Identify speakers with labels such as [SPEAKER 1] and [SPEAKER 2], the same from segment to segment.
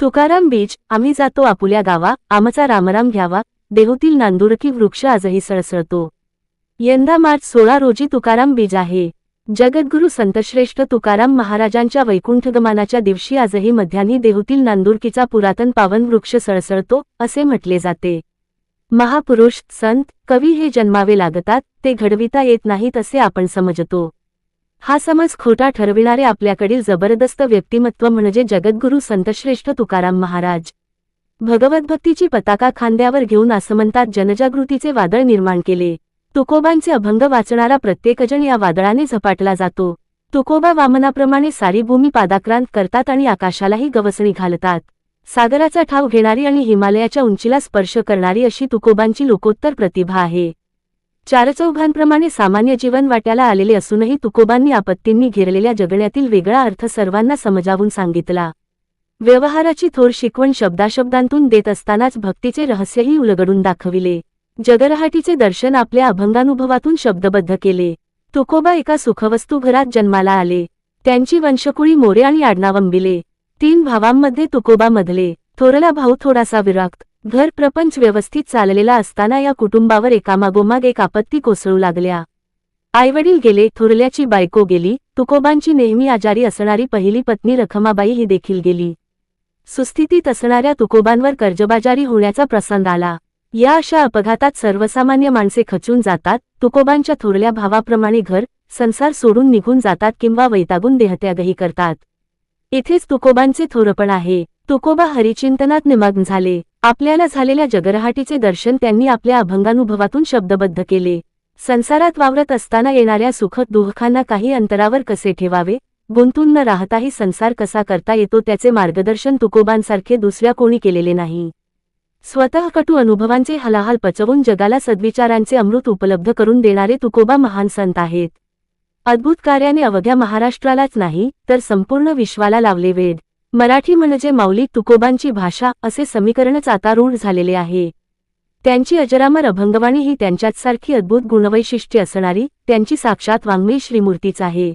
[SPEAKER 1] तुकाराम बीज आम्ही जातो आपुल्या गावा आमचा रामराम घ्यावा देहूतील नांदुरकी वृक्ष आजही सळसळतो. यंदा मार्च सोळा रोजी तुकाराम बीज आहे. जगद्गुरु संतश्रेष्ठ तुकाराम महाराजांच्या वैकुंठगमानाच्या दिवशी आजही मध्यान्ही देहूतील नांदुरकीचा पुरातन पावन वृक्ष सळसळतो असे म्हटले जाते. महापुरुष संत कवी हे जन्मावे लागतात ते घडविता येत नाहीत असे आपण समजतो. हा समज खोटा ठरविणारे आपल्याकडील जबरदस्त व्यक्तिमत्व म्हणजे जगद्गुरु संतश्रेष्ठ तुकाराम महाराज. भगवतभक्तीची पताका खांद्यावर घेऊन आसमंतात जनजागृतीचे वादळ निर्माण केले. तुकोबांचे अभंग वाचणारा प्रत्येकजण या वादळाने झपाटला जातो. तुकोबा वामनाप्रमाणे सारी भूमी पादाक्रांत करतात आणि आकाशालाही गवसणी घालतात. सागराचा ठाव घेणारी आणि हिमालयाच्या उंचीला स्पर्श करणारी अशी तुकोबांची लोकोत्तर प्रतिभा आहे. चारचौघांप्रमाणे सामान्य जीवन वाट्याला आलेले असूनही तुकोबांनी आपत्तींनी घेरलेल्या जगण्यातील वेगळा अर्थ सर्वांना समजावून सांगितला. व्यवहाराची थोर शिकवण शब्दाशब्दांतून देत असतानाच भक्तीचे रहस्यही उलगडून दाखविले. जगरहाटीचे दर्शन आपल्या अभंगानुभवातून शब्दबद्ध केले. तुकोबा एका सुखवस्तू घरात जन्माला आले. त्यांची वंशकुळी मोरे आणि आडनावंबिले तीन भावांमध्ये तुकोबा मधले. थोरला भाऊ थोडासा विरक्त. घर प्रपंच व्यवस्थित चाललेला असताना या कुटुंबावर एकामागोमाग एक आपत्ती कोसळू लागल्या. आईवडील गेले थोरल्याची बायको गेली तुकोबांची नेहमी आजारी असणारी पहिली पत्नी रखमाबाई ही देखील गेली. सुस्थितीत असणाऱ्या तुकोबांवर कर्जबाजारी होण्याचा प्रसंग आला. या अशा अपघातात सर्वसामान्य माणसे खचून जातात तुकोबांच्या थोरल्या भावाप्रमाणे घर संसार सोडून निघून जातात किंवा वैतागून देहत्यागही करतात. इथेच तुकोबांचे थोरपण आहे. तुकोबा हरिचिंतनात निमग्न झाले. आपल्याला झालेल्या जगरहाटीचे दर्शन त्यांनी आपल्या अभंगानुभवातून शब्दबद्ध केले. संसारात वावरत असताना येणाऱ्या सुखद दुःखांना काही अंतरावर कसे ठेवावे? गुंतून न राहताही संसार कसा करता येतो त्याचे मार्गदर्शन तुकोबांसारखे दुसऱ्या कोणी केलेले नाही. स्वतः कटू अनुभवांचे हलाहाल पचवून जगाला सद्विचारांचे अमृत उपलब्ध करून देणारे तुकोबा महान संत आहेत. अद्भुत कार्याने अवघ्या महाराष्ट्रालाच नाही तर संपूर्ण विश्वाला लावले वेद मराठी म्हणजे माऊली तुकोबांची भाषा असे समीकरणच आता रूढ झालेले आहे. त्यांची अजरामर अभंगवाणी ही त्यांच्याचसारखी अद्भुत गुणवैशिष्ट्ये असणारी त्यांची साक्षात वाङ्मयी श्रीमूर्तीच आहे.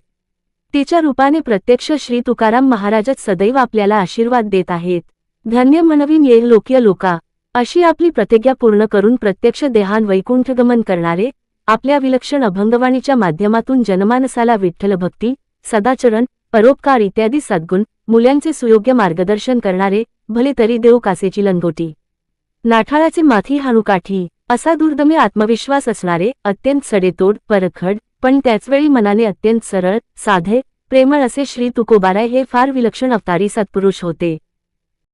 [SPEAKER 1] तिच्या रूपाने प्रत्यक्ष श्री तुकाराम महाराजच सदैव आपल्याला आशीर्वाद देत आहेत. धन्य म्हणवीन ये लोक्य लोका. अशी आपली प्रतिज्ञा पूर्ण करून प्रत्यक्ष देहान वैकुंठगमन करणारे आपल्या विलक्षण अभंगवाणीच्या माध्यमातून जनमानसाला विठ्ठल भक्ती सदाचरण परोपकार इत्यादी सद्गुण मुल्यांचे सुयोग्य मार्गदर्शन करणारे भले तरी देव कासेची लंगोटी. नाठाळाचे माथी हाणूकाठी असा दुर्दमी आत्मविश्वास असणारे अत्यंत सडेतोड परखड पण त्याचवेळी मनाने अत्यंत सरळ साधे प्रेमळ असे श्री तुकोबाराय हे फार विलक्षण अवतारी सत्पुरुष होते.